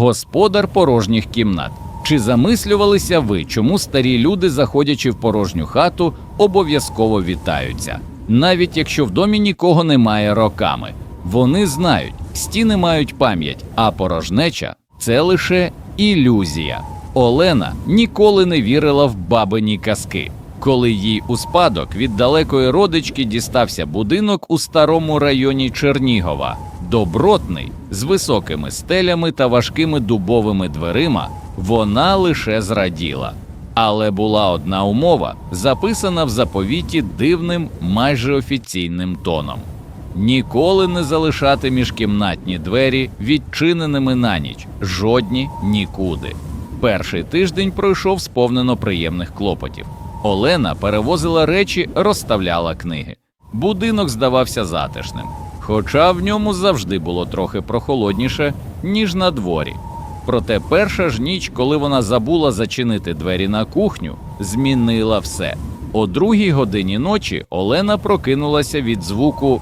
господар порожніх кімнат. Чи замислювалися ви, чому старі люди, заходячи в порожню хату, обов'язково вітаються, навіть якщо в домі нікого немає роками? Вони знають, стіни мають пам'ять, а порожнеча це лише ілюзія. Олена ніколи не вірила в бабині казки. Коли їй у спадок від далекої родички дістався будинок у старому районі Чернігова, добротний, з високими стелями та важкими дубовими дверима, вона лише зраділа. Але була одна умова, записана в заповіті дивним, майже офіційним тоном: ніколи не залишати міжкімнатні двері відчиненими на ніч, жодні нікуди. Перший тиждень пройшов сповнено приємних клопотів. Олена перевозила речі, розставляла книги. Будинок здавався затишним, хоча в ньому завжди було трохи прохолодніше, ніж на дворі. Проте перша ж ніч, коли вона забула зачинити двері на кухню, змінила все. О другій годині ночі Олена прокинулася від звуку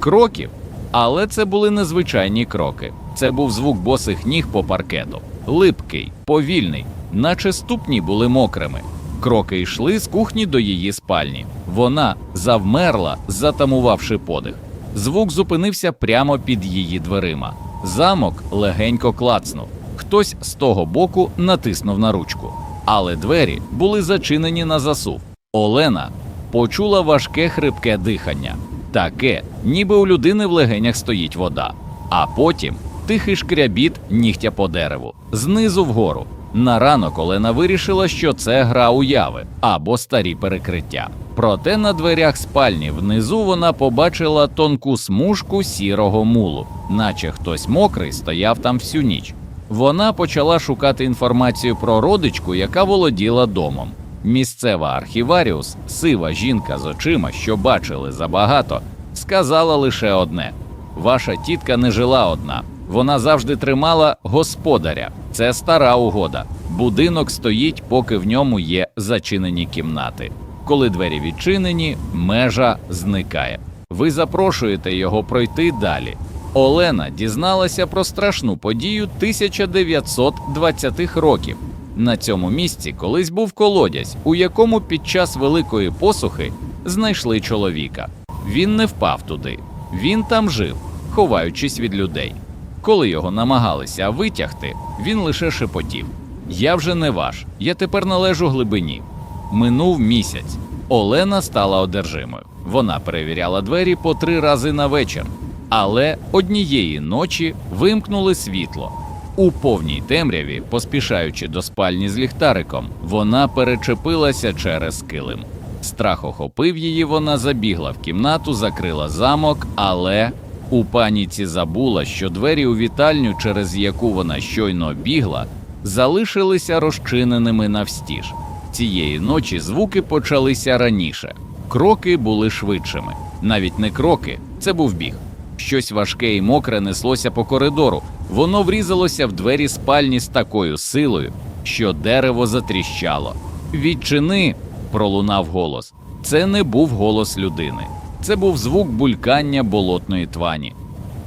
кроків, але це були незвичайні кроки. Це був звук босих ніг по паркету, липкий, повільний, наче ступні були мокрими. Кроки йшли з кухні до її спальні. Вона завмерла, затамувавши подих. Звук зупинився прямо під її дверима. Замок легенько клацнув. Хтось з того боку натиснув на ручку, але двері були зачинені на засув. Олена почула важке хрипке дихання, таке, ніби у людини в легенях стоїть вода. А потім тихий шкрябіт нігтя по дереву, знизу вгору. На ранок Олена вирішила, що це гра уяви або старі перекриття. Проте на дверях спальні внизу вона побачила тонку смужку сірого мулу, наче хтось мокрий стояв там всю ніч. Вона почала шукати інформацію про родичку, яка володіла домом. Місцева архіваріус, сива жінка з очима, що бачили забагато, сказала лише одне: ваша тітка не жила одна. Вона завжди тримала господаря. Це стара угода. Будинок стоїть, поки в ньому є зачинені кімнати. Коли двері відчинені, межа зникає. Ви запрошуєте його пройти далі. Олена дізналася про страшну подію 1920-х років. На цьому місці колись був колодязь, у якому під час великої посухи знайшли чоловіка. Він не впав туди, він там жив, ховаючись від людей. Коли його намагалися витягти, він лише шепотів: Я вже не ваш, я тепер належу глибині. Минув місяць. Олена стала одержимою. Вона перевіряла двері по три рази на вечір, але однієї ночі вимкнули світло. У повній темряві, поспішаючи до спальні з ліхтариком, вона перечепилася через килим. Страх охопив її, вона забігла в кімнату, закрила замок, але у паніці забула, що двері у вітальню, через яку вона щойно бігла, залишилися розчиненими навстіж. Цієї ночі звуки почалися раніше. Кроки були швидшими. Навіть не кроки, це був біг. Щось важке і мокре неслося по коридору. Воно врізалося в двері спальні з такою силою, що дерево затріщало. Відчини, пролунав голос. Це не був голос людини. Це був звук булькання болотної твані.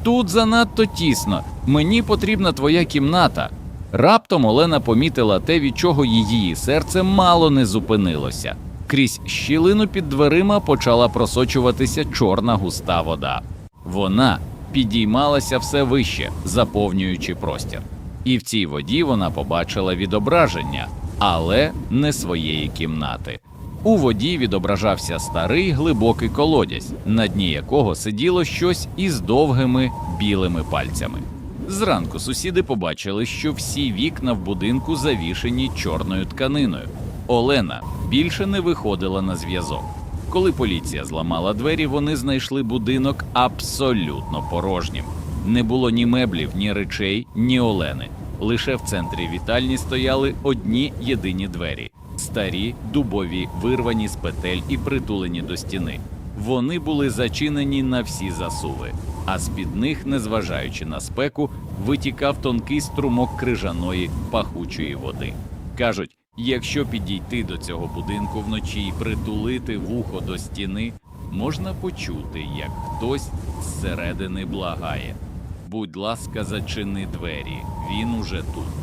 Тут занадто тісно, мені потрібна твоя кімната. Раптом Олена помітила те, від чого її серце мало не зупинилося. Крізь щілину під дверима почала просочуватися чорна густа вода. Вона підіймалася все вище, заповнюючи простір. І в цій воді вона побачила відображення, але не своєї кімнати. У воді відображався старий глибокий колодязь, на дні якого сиділо щось із довгими білими пальцями. Зранку сусіди побачили, що всі вікна в будинку завішені чорною тканиною. Олена більше не виходила на зв'язок. Коли поліція зламала двері, вони знайшли будинок абсолютно порожнім. Не було ні меблів, ні речей, ні Олени. Лише в центрі вітальні стояли одні єдині двері старі, дубові, вирвані з петель і притулені до стіни. Вони були зачинені на всі засуви, а з-під них, незважаючи на спеку, витікав тонкий струмок крижаної пахучої води. Кажуть, якщо підійти до цього будинку вночі і притулити вухо до стіни, можна почути, як хтось зсередини благає. Будь ласка, зачини двері. Він уже тут.